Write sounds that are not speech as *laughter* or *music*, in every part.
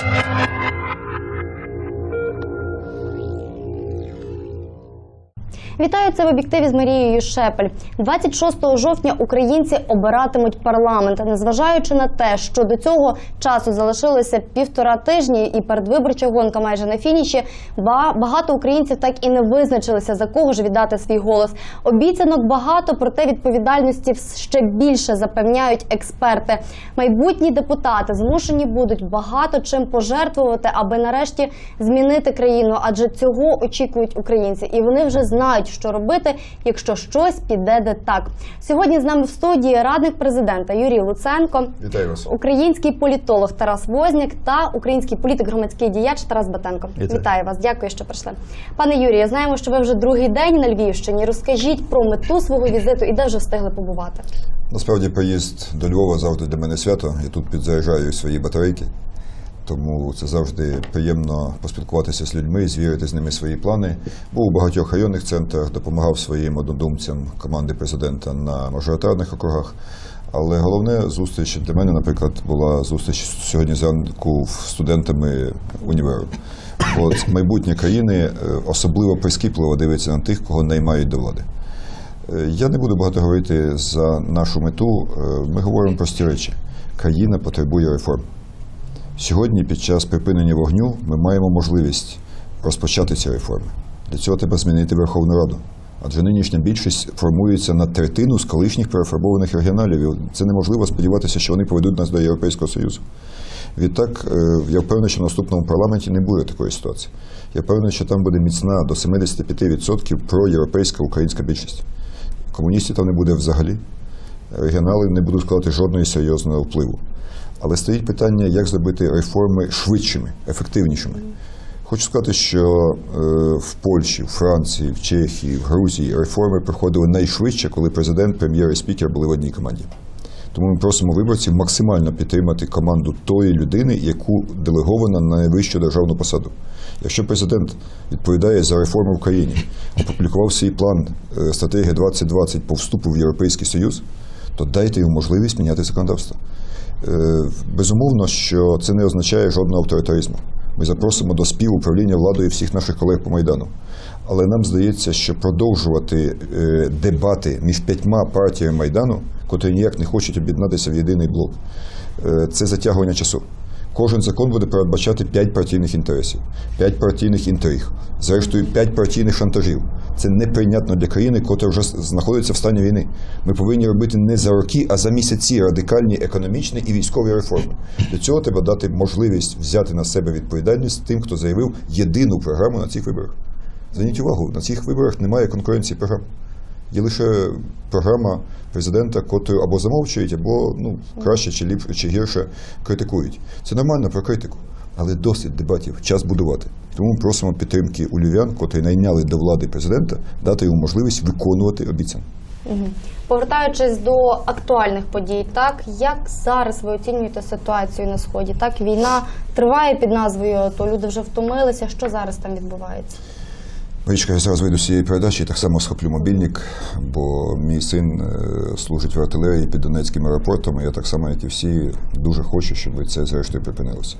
Thank you. Вітаю це в об'єктиві з Марією Шепель. 26 жовтня українці обиратимуть парламент, незважаючи на те, що до цього часу залишилося півтора тижні, і передвиборча гонка майже на фініші. ба- Багато українців так і не визначилися за кого ж віддати свій голос. Обіцянок багато, проте відповідальності ще більше запевняють експерти. Майбутні депутати змушені будуть багато чим пожертвувати, аби нарешті змінити країну, адже цього очікують українці, і вони вже знають, що робити, якщо щось піде не так. Сьогодні з нами в студії радник президента Юрій Луценко, Вітаю вас. український політолог Тарас Возняк та український політик, громадський діяч Тарас Батенко. Вітаю. вас, дякую, що прийшли. Пане Юрію, знаємо, що ви вже другий день на Львівщині. Розкажіть про мету свого візиту і де вже встигли побувати. Насправді приїзд до Львова завжди для мене свято. Я тут підзаряджаю свої батарейки. Тому це завжди приємно поспілкуватися з людьми, звірити з ними свої плани. Був у багатьох районних центрах, допомагав своїм однодумцям команди президента на мажоритарних округах. Але головне зустріч для мене, наприклад, була зустріч сьогодні зранку з студентами універу. Бо майбутнє країни е, особливо прискіпливо дивиться на тих, кого наймають до влади. Е, Я не буду багато говорити за нашу мету. Е, Ми говоримо прості речі. Країна потребує реформ. Сьогодні, під час припинення вогню, ми маємо можливість розпочати ці реформи. Для цього треба змінити Верховну Раду. Адже нинішня більшість формується на третину з колишніх перефарбованих регіоналів. Це неможливо сподіватися, що вони поведуть нас до Європейського Союзу. Відтак, е, я впевнений, що в наступному парламенті не буде такої ситуації. Я впевнений, що там буде міцна до 75% проєвропейська українська більшість. Комуністів там не буде взагалі. Регіонали не будуть складати жодної серйозного впливу. Але стоїть питання, як зробити реформи швидшими, ефективнішими. Хочу сказати, що е, в Польщі, в Франції, в Чехії, в Грузії реформи проходили найшвидше, коли президент, прем'єр і спікер були в одній команді. Тому ми просимо виборців максимально підтримати команду тої людини, яку делеговано на найвищу державну посаду. Якщо президент відповідає за реформи в країні, опублікував свій план е, стратегія 2020 по вступу в Європейський Союз, то дайте йому можливість міняти законодавство. Е, Безумовно, що це не означає жодного авторитаризму. Ми запросимо до співуправління владою всіх наших колег по Майдану. Але нам здається, що продовжувати е, дебати між п'ятьма партіями Майдану, котрі ніяк не хочуть об'єднатися в єдиний блок, е, це затягування часу. Кожен закон буде передбачати п'ять партійних інтересів, п'ять партійних інтриг, зрештою п'ять партійних шантажів. Це неприйнятно для країни, котра вже знаходиться в стані війни. Ми повинні робити не за роки, а за місяці радикальні економічні і військові реформи. Для цього треба дати можливість взяти на себе відповідальність тим, хто заявив єдину програму на цих виборах. Зверніть увагу, на цих виборах немає конкуренції програм. Є лише програма президента, котру або замовчують, або ну, краще чи ліпше чи гірше критикують. Це нормально про критику, але досить дебатів, час будувати. Тому просимо підтримки у львів'ян, котрі найняли до влади президента, дати йому можливість виконувати обіцянки. Повертаючись до актуальних подій, так як зараз ви оцінюєте ситуацію на сході? Так, війна триває під назвою, то люди вже втомилися. Що зараз там відбувається? Марічка, я зараз вийду з цієї передачі і так само схоплю мобільник, бо мій син е, служить в артилерії під Донецьким аеропортом, і я так само, як і всі, дуже хочу, щоб це зрештою припинилося.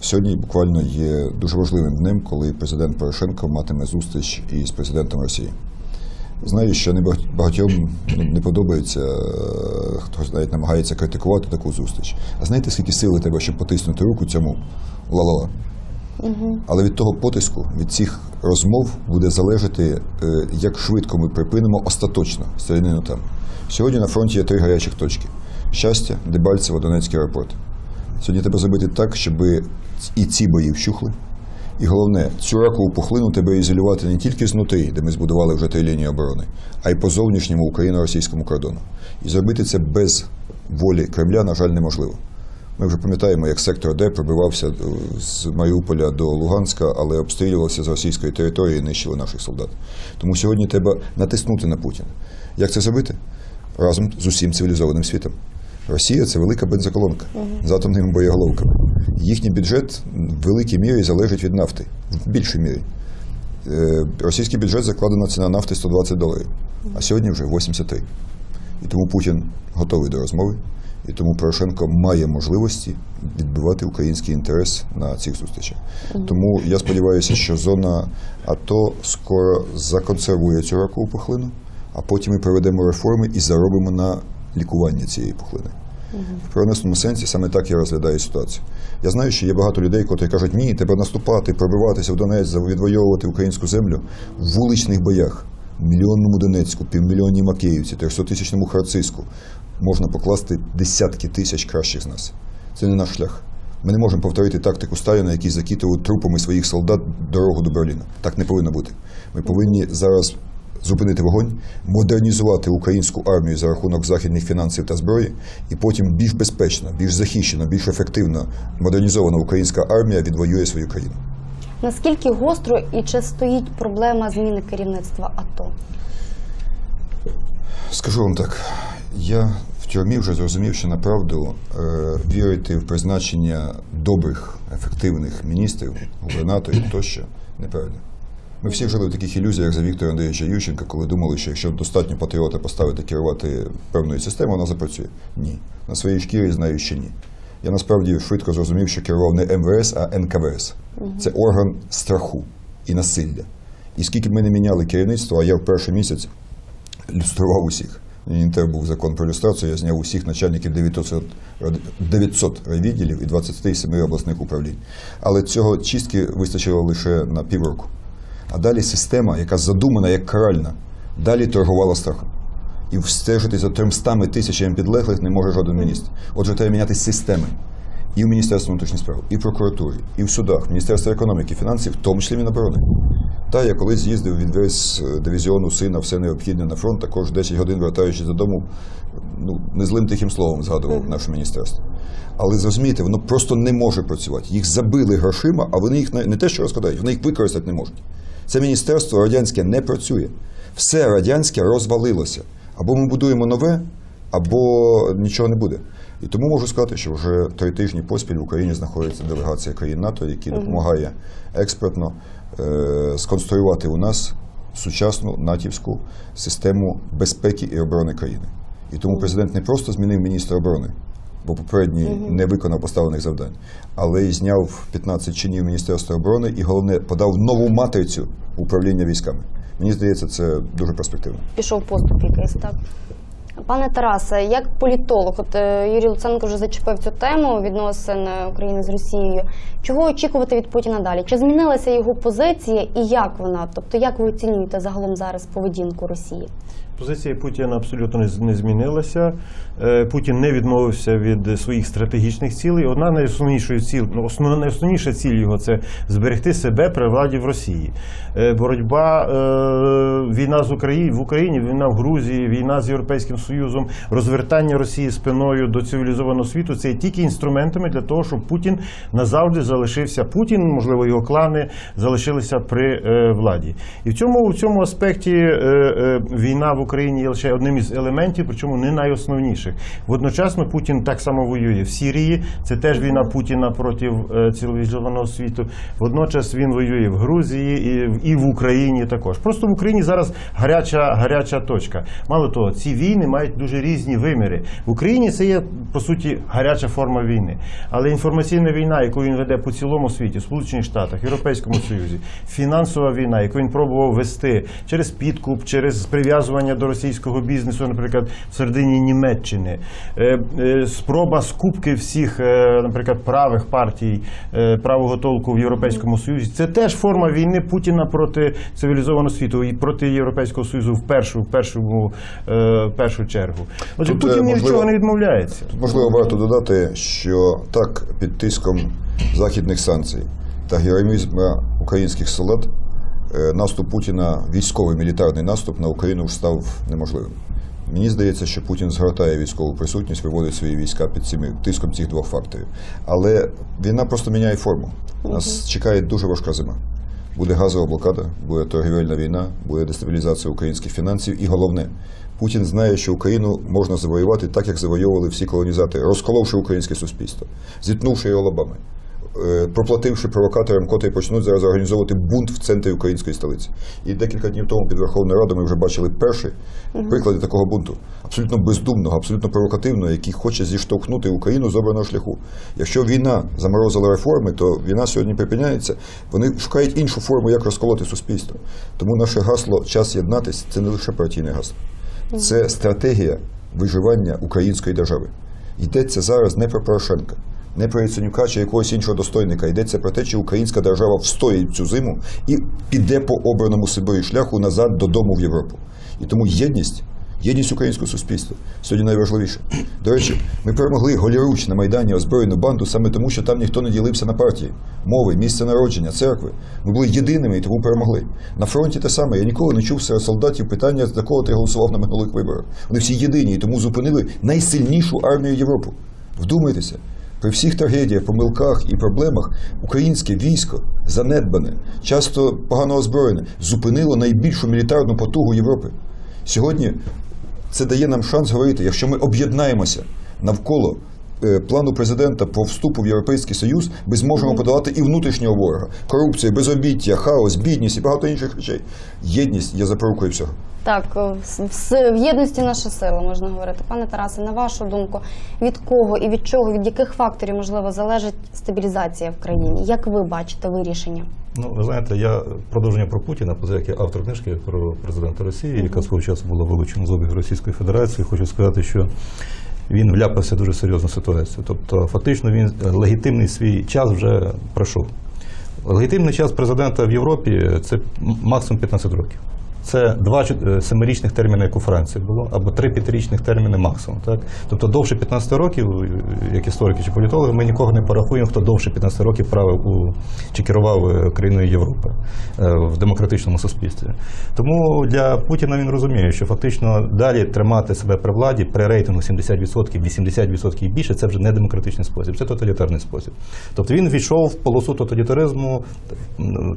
Сьогодні буквально є дуже важливим днем, коли президент Порошенко матиме зустріч із президентом Росії. Знаю, що багатьом не подобається, е, хтось навіть намагається критикувати таку зустріч. А знаєте, скільки сили треба, щоб потиснути руку цьому ла-ла-ла? Але від того потиску, від цих розмов буде залежати, е, як швидко ми припинимо остаточно стрілянину там. Сьогодні на фронті є три гарячих точки: щастя, Дебальцево, Донецький аеропорт. Сьогодні треба зробити так, щоб і ці бої вщухли. І головне, цю ракову пухлину тебе ізолювати не тільки знутрі, де ми збудували вже три лінії оборони, а й по зовнішньому україно-російському кордону. І зробити це без волі Кремля, на жаль, неможливо. Ми вже пам'ятаємо, як сектор Д пробивався з Маріуполя до Луганська, але обстрілювався з російської території і нищили наших солдат. Тому сьогодні треба натиснути на Путіна. Як це зробити? Разом з усім цивілізованим світом. Росія це велика бензоколонка з атомними боєголовками. Їхній бюджет в великій мірі залежить від нафти, в більшій мірі. Е, Російський бюджет закладена ціна нафти 120 доларів, а сьогодні вже 83. І тому Путін готовий до розмови. І тому Порошенко має можливості відбивати український інтерес на цих зустрічах. Тому я сподіваюся, що зона АТО скоро законсервує цю ракову пухлину, а потім ми проведемо реформи і заробимо на лікування цієї пухлини. В переносному сенсі саме так я розглядаю ситуацію. Я знаю, що є багато людей, котрі кажуть, ні, треба наступати, пробиватися в Донець, відвоювати українську землю в вуличних боях. Мільйонному Донецьку, півмільйонній Макеївці, 300-тисячному Харциску можна покласти десятки тисяч кращих з нас. Це не наш шлях. Ми не можемо повторити тактику Сталіна, який закидував трупами своїх солдат дорогу до Берліна. Так не повинно бути. Ми повинні зараз зупинити вогонь, модернізувати українську армію за рахунок західних фінансів та зброї, і потім більш безпечна, більш захищена, більш ефективна модернізована українська армія відвоює свою країну. Наскільки гостро і чи стоїть проблема зміни керівництва АТО? Скажу вам так, я в тюрмі вже зрозумів, що направду е, вірити в призначення добрих, ефективних міністрів, губернаторів *clears throat* тощо неправильно. Ми всі жили в таких ілюзіях за Віктора Андрійовича Ющенка, коли думали, що якщо достатньо патріота поставити керувати певною системою, вона запрацює. Ні. На своїй шкірі знаю, що ні. Я насправді швидко зрозумів, що керував не МВС, а НКВС. Це орган страху і насилля. І скільки б ми не міняли керівництво, а я в перший місяць люстрував усіх. Мені не треба був закон про люстрацію, я зняв усіх начальників 900, рад- 900 райвідділів і 27 обласних управлінь. Але цього чистки вистачило лише на півроку. А далі система, яка задумана як каральна, далі торгувала страхом. І встежити за 300 тисячами підлеглих не може жоден міністр. Отже, треба міняти системи. І в Міністерстві внутрішніх справ, і в прокуратурі, і в судах, в Міністерстві економіки, фінансів, в тому числі Міноборони. Та я колись з'їздив, відвез е, дивізіону сина все необхідне на фронт, також 10 годин вертаючись додому, ну, не злим тихим словом згадував наше міністерство. Але зрозумієте, воно просто не може працювати. Їх забили грошима, а вони їх не те, що розкладають, вони їх використати не можуть. Це міністерство радянське не працює. Все радянське розвалилося. Або ми будуємо нове, або нічого не буде. І тому можу сказати, що вже три тижні поспіль в Україні знаходиться делегація країн НАТО, які допомагає експертно сконструювати у нас сучасну натівську систему безпеки і оборони країни. І тому президент не просто змінив міністра оборони, бо попередній не виконав поставлених завдань, але й зняв 15 чинів Міністерства оборони і головне подав нову матрицю управління військами. Мені здається, це дуже перспективно. Пішов поступ якийсь, так? Пане Тарасе, як політолог, от е, Юрій Луценко вже зачепив цю тему відносин е, України з Росією. Чого очікувати від Путіна далі? Чи змінилася його позиція і як вона? Тобто, як ви оцінюєте загалом зараз поведінку Росії? Позиція Путіна абсолютно не змінилася. Е, Путін не відмовився від своїх стратегічних цілей. Одна найосновнішої ціль, ну, основна найосновніша ціль його це зберегти себе при владі в Росії. Е, Боротьба е, війна з Україні в Україні, війна в Грузії, війна з Європейським Союзом, розвертання Росії спиною до цивілізованого світу це тільки інструментами для того, щоб Путін назавжди залишився. Путін, можливо, його клани залишилися при владі. І в цьому в цьому аспекті війна в Україні є лише одним із елементів, причому не найосновніших. Водночасно Путін так само воює в Сирії. Це теж війна Путіна проти е, світу. Водночас він воює в Грузії і в Україні також. Просто в Україні зараз гаряча гаряча точка. Мало того, ці війни мають дуже різні виміри. В Україні це є по суті гаряча форма війни. Але інформаційна війна, яку він веде по цілому світі, Сполучених Штатах, Європейському Союзі, фінансова війна, яку він пробував вести через підкуп, через прив'язування до російського бізнесу, наприклад, в середині Німеччини, Е, е, спроба скупки всіх, е, наприклад, правих партій правого толку в Європейському Союзі. Це теж форма війни Путіна проти цивілізованого світу і проти Європейського Союзу в першу, в першому, в першу чергу. Отже, Тут, Путін ні від чого не відмовляється. Тут можливо варто додати, що так, під тиском західних санкцій та героїзму українських солдат наступ Путіна, військовий мілітарний наступ на Україну став неможливим. Мені здається, що Путін згортає військову присутність, виводить свої війська під цими тиском цих двох факторів. Але війна просто міняє форму. Нас чекає дуже важка зима. Буде газова блокада, буде торгівельна війна, буде дестабілізація українських фінансів. І головне, Путін знає, що Україну можна завоювати так, як завойовували всі колонізатори, розколовши українське суспільство, зіткнувши його лобами. Е, проплативши провокаторам, котрі почнуть зараз організовувати бунт в центрі української столиці. І декілька днів тому під Верховною Радою ми вже бачили перші приклади такого бунту, абсолютно бездумного, абсолютно провокативного, який хоче зіштовхнути Україну з обраного шляху. Якщо війна заморозила реформи, то війна сьогодні припиняється. Вони шукають іншу форму, як розколоти суспільство. Тому наше гасло час єднатись це не лише партійне гасло, це стратегія виживання української держави. Йдеться зараз не про Порошенка, не про Яценюка чи якогось іншого достойника. Йдеться про те, чи українська держава встоїть цю зиму і піде по обраному собою шляху назад додому в Європу. І тому єдність. Єдність українського суспільства сьогодні найважливіше. До речі, ми перемогли голіруч на Майдані озброєну банду саме тому, що там ніхто не ділився на партії, мови, місце народження, церкви. Ми були єдиними і тому перемогли. На фронті те саме. Я ніколи не чув серед солдатів питання, за кого ти голосував на минулих виборах. Вони всі єдині і тому зупинили найсильнішу армію Європи. Вдумайтеся. При всіх трагедіях, помилках і проблемах українське військо занедбане, часто погано озброєне, зупинило найбільшу мілітарну потугу Європи. Сьогодні це дає нам шанс говорити, якщо ми об'єднаємося навколо плану президента про вступу в Європейський Союз, ми зможемо подолати і внутрішнього ворога, корупцію, безробіття, хаос, бідність і багато інших речей. Єдність є запорукою всього. Так, в, в, в єдності наша сила можна говорити. Пане Тарасе, на вашу думку, від кого і від чого, від яких факторів можливо залежить стабілізація в країні? Як ви бачите вирішення? Ну, ви знаєте, я продовження про Путіна, поза як я автор книжки про президента Росії, яка свого часу була вилучена з обігу Російської Федерації, хочу сказати, що він вляпався в дуже серйозну ситуацію. Тобто, фактично, він е, легітимний свій час вже пройшов. Легітимний час президента в Європі це максимум 15 років. Це два е, семирічних терміни, як у Франції було, або три п'ятирічних терміни максимум. Так? Тобто довше 15 років, е, як історики чи політологи, ми нікого не порахуємо, хто довше 15 років правив у чи керував е, країною Європи в демократичному суспільстві. Тому для Путіна він розуміє, що фактично далі тримати себе при владі при рейтингу 70%, 80% і більше це вже не демократичний спосіб, це тоталітарний спосіб. Тобто він війшов в полосу тоталітаризму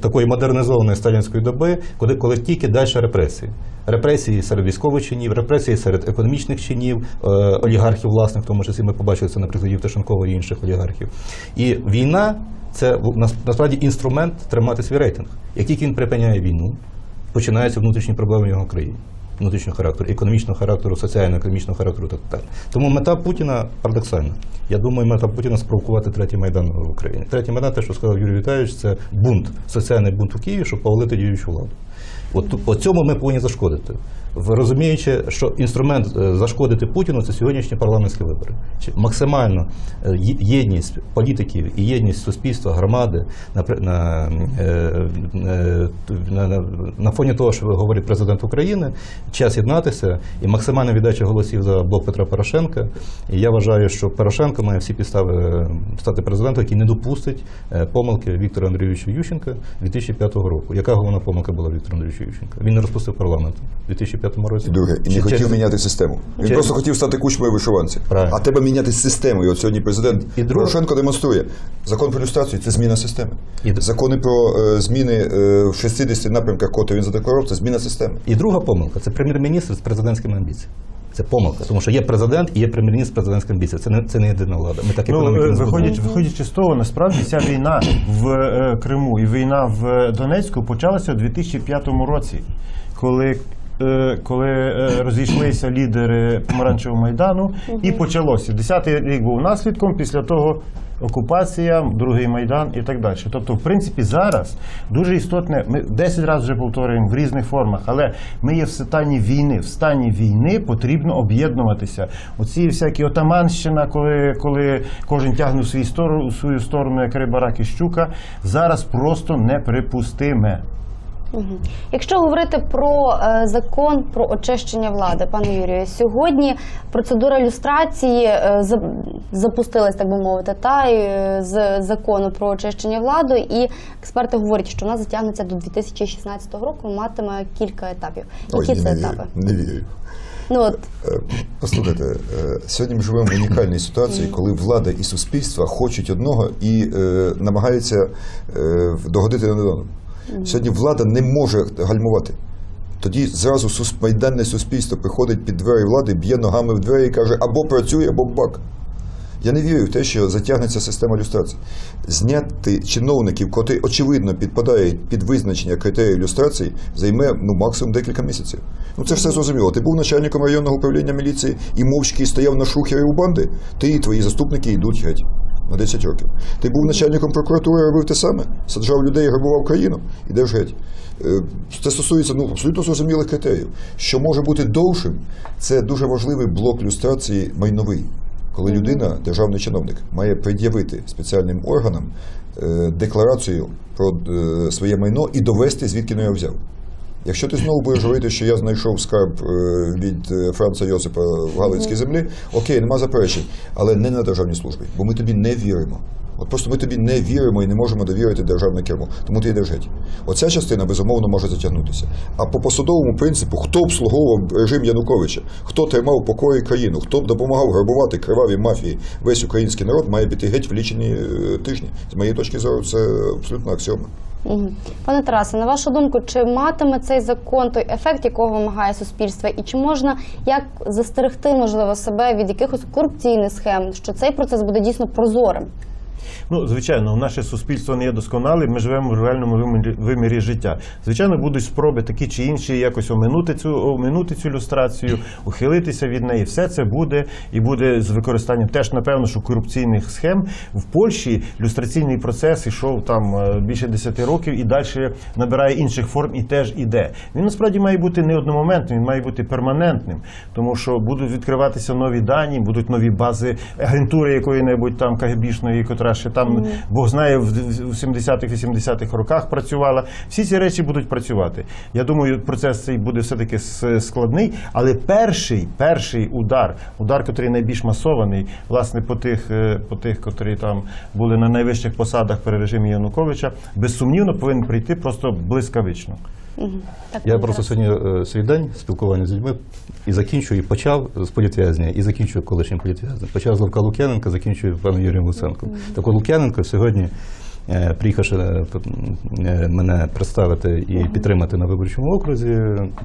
такої модернізованої сталінської доби, коли, коли тільки далі репресії. Репресії серед військових чинів, репресії серед економічних чинів, е, олігархів, власних, в тому числі ми побачили це на прикладі Євтушенкова і інших олігархів. І війна це насправді інструмент тримати свій рейтинг. Як тільки він припиняє війну, починаються внутрішні проблеми в його країні. Внутрішнього характеру, економічного характеру, соціально-економічного характеру та так далі. Тому мета Путіна парадоксальна. Я думаю, мета Путіна спровокувати третій майдан в Україні. Третій майдан, те, що сказав Юрій Віталійович, це бунт, соціальний бунт у Києві, щоб повалити діючу владу. От ту- цьому ми повинні зашкодити розуміючи, що інструмент е, зашкодити Путіну це сьогоднішні парламентські вибори. Чи Максимально е, єдність політиків і єдність суспільства, громади на е, на, на, на фоні того, що говорить президент України, час єднатися і максимальна віддача голосів за блок Петра Порошенка. І я вважаю, що Порошенко має всі підстави стати президентом, який не допустить помилки Віктора Андрійовича Ющенка 2005 року. Яка головна помилка була Віктора Андрійовича Ющенка? Він не розпустив парламент 2005 95-му році. Друге, і не хотів чесно. міняти систему. Він чесно. просто хотів стати кучмою вишиванці. Правильно. А треба міняти систему. І от сьогодні президент і Порошенко демонструє. Закон про люстрацію це зміна системи. І... Закони про е, зміни е, в 60 напрямках, коти він задекларував, це зміна системи. І друга помилка це прем'єр-міністр з президентськими амбіціями. Це помилка, тому що є президент і є прем'єр-міністр з президентським бізнесом. Це не це не єдина влада. Ми так і ну, е, виходячи, виходячи з того, насправді ця війна в е, Криму і війна в е, Донецьку почалася у 2005 році, коли е, Коли е, розійшлися лідери помаранчевого майдану, і почалося. Десятий рік був наслідком. Після того окупація, другий майдан і так далі. Тобто, в принципі, зараз дуже істотне. Ми 10 разів вже повторюємо в різних формах, але ми є в стані війни. В стані війни потрібно об'єднуватися. Оці всякі отаманщина, коли, коли кожен тягне в свій сторону, в свою сторону, як риба, рак і щука, зараз просто неприпустиме. Якщо говорити про е, закон про очищення влади, пане Юрію, сьогодні процедура люстрації е, за- запустилась, так би мовити, та е, з закону про очищення влади, і експерти говорять, що вона затягнеться до 2016 року, матиме кілька етапів. Які ні, це не вірю, не вірю. Ну от Послухайте, сьогодні ми живемо в унікальній ситуації, коли влада і суспільство хочуть одного і е, намагаються е, догодити один одному. Сьогодні влада не може гальмувати. Тоді зразу майданне суспільство приходить під двері влади, б'є ногами в двері і каже, або працюй, або бак. Я не вірю в те, що затягнеться система люстрації. Зняти чиновників, котрі очевидно підпадають під визначення критеріїв люстрації, займе ну максимум декілька місяців. Ну це все зрозуміло. Ти був начальником районного управління міліції і мовчки стояв на шухері у банди. Ти і твої заступники йдуть геть. На 10 років. Ти був начальником прокуратури, робив те саме, саджав людей, грабував країну, ідеш геть. Е, Це стосується ну, абсолютно зрозумілих критеріїв. Що може бути довшим, це дуже важливий блок люстрації майновий. Коли людина, державний чиновник, має пред'явити спеціальним органам е, декларацію про е, своє майно і довести, звідки не його взяв. Якщо ти знову будеш говорити, що я знайшов скарб е, від е, Франца Йосипа в Галицькій землі, окей, нема заперечень, але не на державній службі, бо ми тобі не віримо. От просто ми тобі не віримо і не можемо довірити державне кермо. Тому ти йдеш геть. Оця частина безумовно може затягнутися. А по посадовому принципу, хто обслуговував режим Януковича, хто тримав покої країну, хто б допомагав грабувати криваві мафії весь український народ, має піти геть в лічені е, тижні. З моєї точки зору, це абсолютно аксіома. Пане Тарасе, на вашу думку, чи матиме цей закон той ефект, якого вимагає суспільство, і чи можна як застерегти можливо себе від якихось корупційних схем, що цей процес буде дійсно прозорим? Ну, звичайно, наше суспільство не є досконале, ми живемо в реальному вимірі, життя. Звичайно, будуть спроби такі чи інші якось оминути цю, оминути цю люстрацію, ухилитися від неї. Все це буде і буде з використанням теж, напевно, що корупційних схем. В Польщі люстраційний процес йшов там е, більше 10 років і далі набирає інших форм і теж іде. Він насправді має бути не одномоментним, він має бути перманентним, тому що будуть відкриватися нові дані, будуть нові бази агентури якої-небудь там КГБшної, котра ще там Бог знає в в 70-х-80-х роках працювала. Всі ці речі будуть працювати. Я думаю, процес цей буде все-таки складний, але перший, перший удар, удар, який найбільш масований, власне, по тих, е, по тих, котрі там були на найвищих посадах при режимі Януковича, безсумнівно повинен прийти просто блискавично. Так, Я просто Тарасе. сьогодні е, свій день спілкування з людьми і закінчую, і почав з політв'язня, і закінчую колишнім політв'язнем. Почав з Левка Лук'яненка, закінчую паном Юрієм Луценком. Так от Лук'яненко сьогодні, приїхавши е, е, мене представити і підтримати на виборчому окрузі,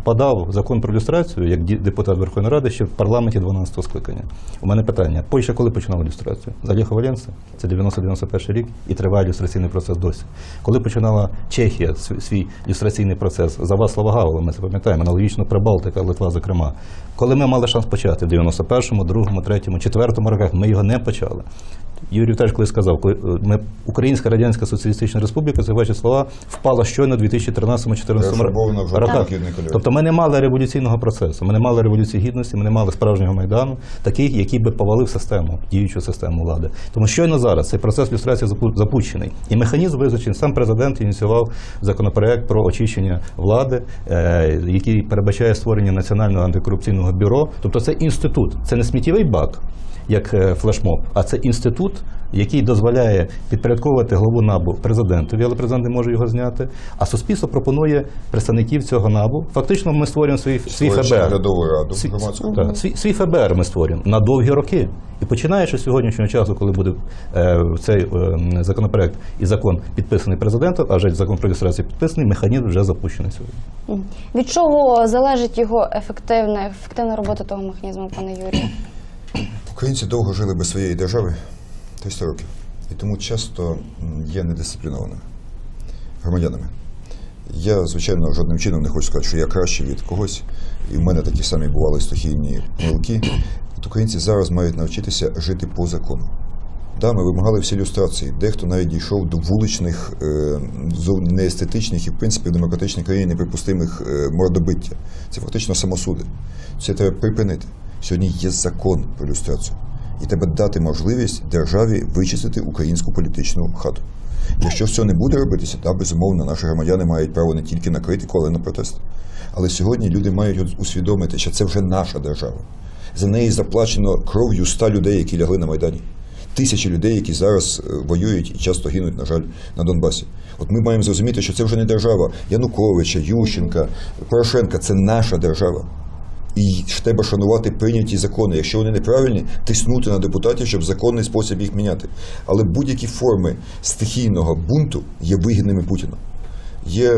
подав закон про люстрацію як депутат Верховної Ради ще в парламенті 12-го скликання. У мене питання: Польща коли починала люстрацію? За Ліха Валенса? Це 90-91 рік і триває люстраційний процес досі. Коли починала Чехія свій, люстраційний процес, за вас слова Гавела, ми це пам'ятаємо, аналогічно Прибалтика, Литва, зокрема. Коли ми мали шанс почати в 91-му, 2-му, 3-му, 4-му роках, ми його не почали. Юрій теж коли сказав, коли е, ми Українська Радянська Соціалістична Республіка, це ваші слова, впала щойно в 2013-2014 Перефарбована роках. Тобто ми не мали революційного процесу, ми не мали революції гідності, ми не мали справжнього майдану, такий, який би повалив систему, діючу систему влади. Тому щойно зараз цей процес люстрації запущений. І механізм визначений. Сам президент ініціював законопроект про очищення влади, е, який передбачає створення національного антикорупційного бюро. Тобто це інститут, це не сміттєвий бак, як е, флешмоб, а це інститут, який дозволяє підпорядковувати главу НАБУ президентові, але президент не може його зняти. А суспільство пропонує представників цього НАБУ. Фактично, ми створюємо свій, свій ФБР. раду Свій, так, свій, свій ФБР ми створюємо на довгі роки. І починаючи з сьогоднішнього часу, коли буде е, цей е, законопроект і закон підписаний президентом, а вже закон про реєстрацію підписаний, механізм вже запущений сьогодні. Від чого залежить його ефективна, ефективна робота того механізму, пане Юрію? Українці довго жили без своєї держави 300 років. І тому часто є недисциплінованими громадянами. Я, звичайно, жодним чином не хочу сказати, що я кращий від когось, і в мене такі самі бували стихійні помилки. От українці зараз мають навчитися жити по закону. Да, ми вимагали всі ілюстрації. Дехто навіть дійшов до вуличних, е, неестетичних і, в принципі, в демократичній країні неприпустимих е, мордобиття. Це фактично самосуди. Це треба припинити. Сьогодні є закон про ілюстрацію. І треба дати можливість державі вичистити українську політичну хату. Якщо все не буде робитися, то безумовно наші громадяни мають право не тільки на критику, але й на протест. Але сьогодні люди мають усвідомити, що це вже наша держава. За неї заплачено кров'ю ста людей, які лягли на Майдані. Тисячі людей, які зараз е, воюють і часто гинуть, на жаль, на Донбасі. От ми маємо зрозуміти, що це вже не держава Януковича, Ющенка, Порошенка це наша держава. І треба шанувати прийняті закони. Якщо вони неправильні, тиснути на депутатів, щоб законний спосіб їх міняти. Але будь-які форми стихійного бунту є вигідними Путіну. Є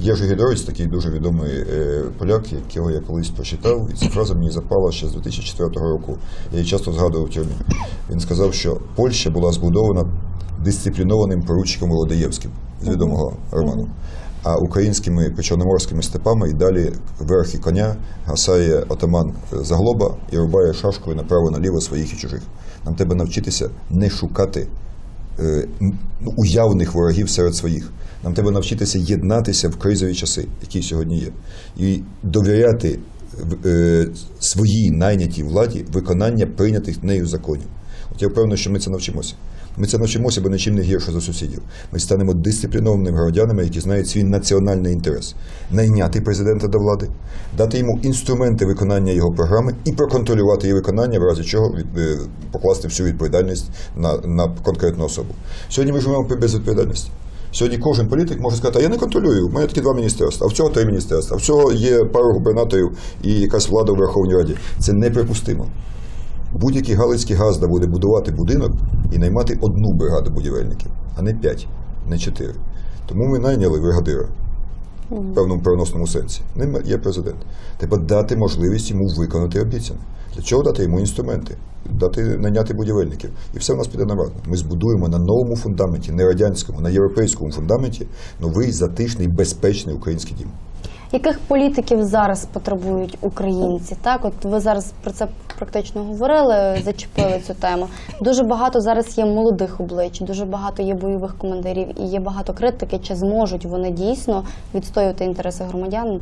Єжи Гідроїць, такий дуже відомий е, поляк, якого я колись прочитав, і ця фраза мені запала ще з 2004 року. Я її часто згадував в тюрмі. Він сказав, що Польща була збудована дисциплінованим поручиком Володоєвським з відомого роману. А українськими причорноморськими степами і далі верхи коня гасає отаман Заглоба і рубає шашкою направо-наліво своїх і чужих. Нам треба навчитися не шукати е, ну, уявних ворогів серед своїх. Нам треба навчитися єднатися в кризові часи, які сьогодні є, і довіряти е, своїй найнятій владі виконання прийнятих нею законів. От я впевнений, що ми це навчимося. Ми це навчимося, бо нічим не гірше за сусідів. Ми станемо дисциплінованими громадянами, які знають свій національний інтерес, найняти президента до влади, дати йому інструменти виконання його програми і проконтролювати її виконання, в разі чого е, покласти всю відповідальність на, на конкретну особу. Сьогодні ми живемо без відповідальності. Сьогодні кожен політик може сказати, а я не контролюю, у мене тільки два міністерства, а в цього три міністерства, а в цього є пару губернаторів і якась влада в Верховній Раді. Це неприпустимо. Будь-який галицький газда буде будувати будинок і наймати одну бригаду будівельників, а не п'ять, не чотири. Тому ми найняли бригадира в певному переносному сенсі. Ним є президент. Треба дати можливість йому виконати обіцяне. Для чого дати йому інструменти? Дати наняти будівельників. І все в нас піде наразно. Ми збудуємо на новому фундаменті, не радянському, на європейському фундаменті новий затишний, безпечний український дім. Яких політиків зараз потребують українці? Так, от ви зараз про це практично говорили, зачепили цю тему. Дуже багато зараз є молодих облич, дуже багато є бойових командирів і є багато критики, чи зможуть вони дійсно відстоювати інтереси громадян.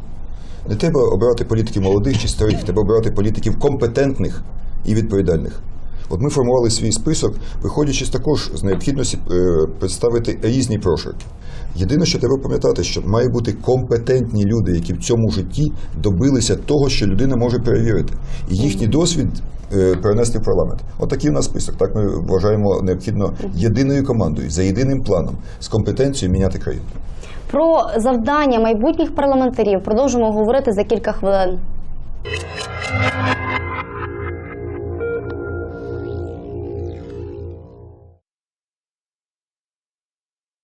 Не треба обирати політиків молодих чи старих, треба обирати політиків компетентних і відповідальних. От ми формували свій список, виходячи з також з необхідності е, представити різні прошарки. Єдине, що треба пам'ятати, що має бути компетентні люди, які в цьому житті добилися того, що людина може перевірити, і їхній досвід е, перенести в парламент. Отакий у нас список. Так ми вважаємо необхідно єдиною командою, за єдиним планом, з компетенцією міняти країну. Про завдання майбутніх парламентарів продовжимо говорити за кілька хвилин.